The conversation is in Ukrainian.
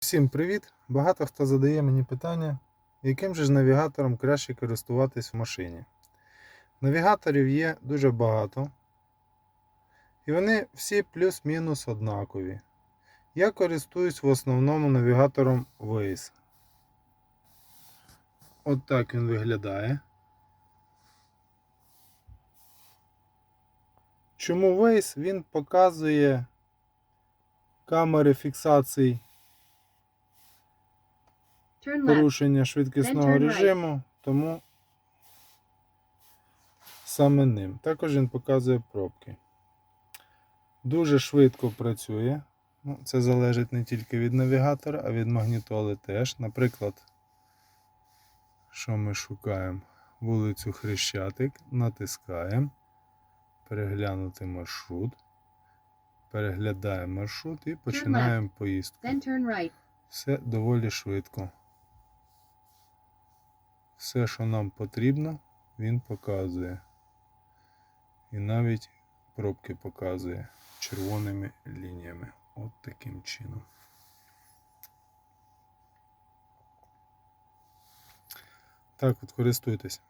Всім привіт! Багато хто задає мені питання, яким же ж навігатором краще користуватись в машині. Навігаторів є дуже багато, і вони всі плюс-мінус однакові. Я користуюсь в основному навігатором Waze. От так він виглядає. Чому Waze? Він показує камери left. Порушення швидкісного режиму, тому саме ним. Також він показує пробки. Дуже швидко працює. Ну, це залежить не тільки від навігатора, а від магнітоли теж. Наприклад, що ми шукаємо? Вулицю Хрещатик, натискаємо, переглянути маршрут. Переглядаємо маршрут і починаємо поїздку. Все доволі швидко. Все, що нам потрібно, він показує. І навіть пробки показує червоними лініями. От таким чином. Так от користуйтесь.